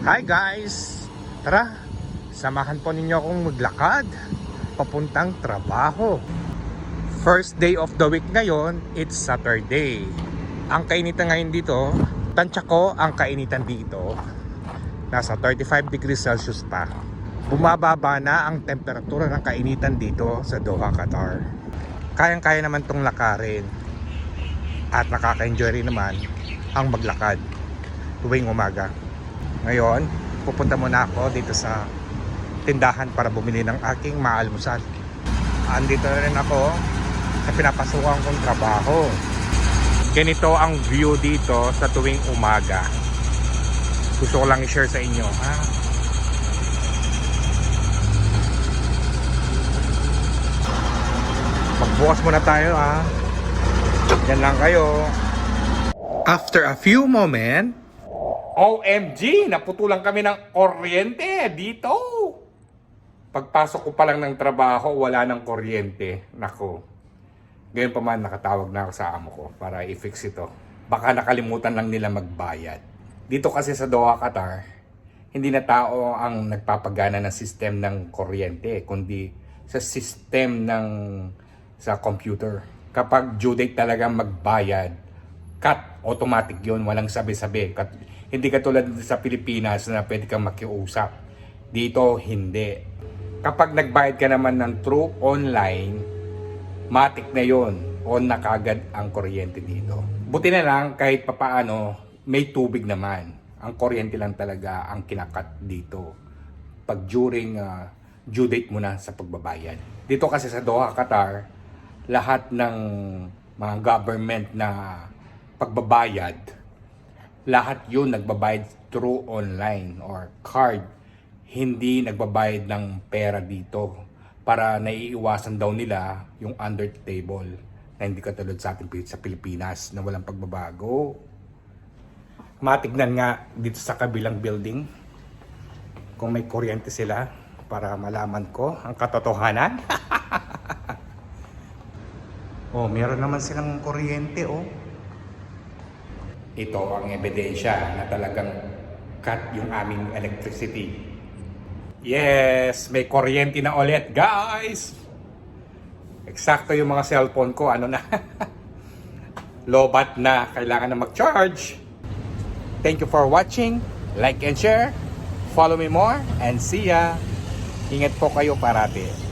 Hi guys! Tara, samahan po ninyo akong maglakad papuntang trabaho. First day of the week ngayon, it's Saturday. Ang kainitan ngayon dito, tansya ko ang kainitan dito. Nasa 35 degrees Celsius pa. Bumababa na ang temperatura ng kainitan dito sa Doha, Qatar. Kayang-kaya naman tong lakarin. At nakaka-enjoy rin naman ang maglakad tuwing umaga. Ngayon, pupunta muna ako dito sa tindahan para bumili ng aking maalmusal. Andito na rin ako sa pinapasukan kong trabaho. Ganito ang view dito sa tuwing umaga. Gusto ko lang i-share sa inyo. Ha? Magbukas muna tayo ha. Yan lang kayo. After a few moment, OMG! Naputulan kami ng kuryente dito. Pagpasok ko pa lang ng trabaho, wala ng kuryente. Nako. Ngayon pa man nakatawag na ako sa amo ko para i-fix ito. Baka nakalimutan lang nila magbayad. Dito kasi sa Doha, Qatar, hindi na tao ang nagpapagana ng system ng kuryente, kundi sa system ng sa computer. Kapag due date talaga magbayad, cut, automatic yon walang sabi-sabi. Kat, hindi katulad sa Pilipinas na pwede kang makiusap. Dito, hindi. Kapag nagbayad ka naman ng true online, matik na yon on na kagad ang kuryente dito. Buti na lang kahit papaano may tubig naman. Ang kuryente lang talaga ang kinakat dito pag during uh, due date mo na sa pagbabayad. Dito kasi sa Doha, Qatar, lahat ng mga government na pagbabayad, lahat yun nagbabayad through online or card. Hindi nagbabayad ng pera dito para naiiwasan daw nila yung under the table na hindi katulad sa atin sa Pilipinas na walang pagbabago. Matignan nga dito sa kabilang building kung may kuryente sila para malaman ko ang katotohanan. oh, meron naman silang kuryente oh. Ito ang ebidensya na talagang cut yung aming electricity. Yes, may kuryente na ulit, guys. Eksakto yung mga cellphone ko, ano na. Lobat na, kailangan na mag-charge. Thank you for watching. Like and share. Follow me more and see ya. Ingat po kayo parati.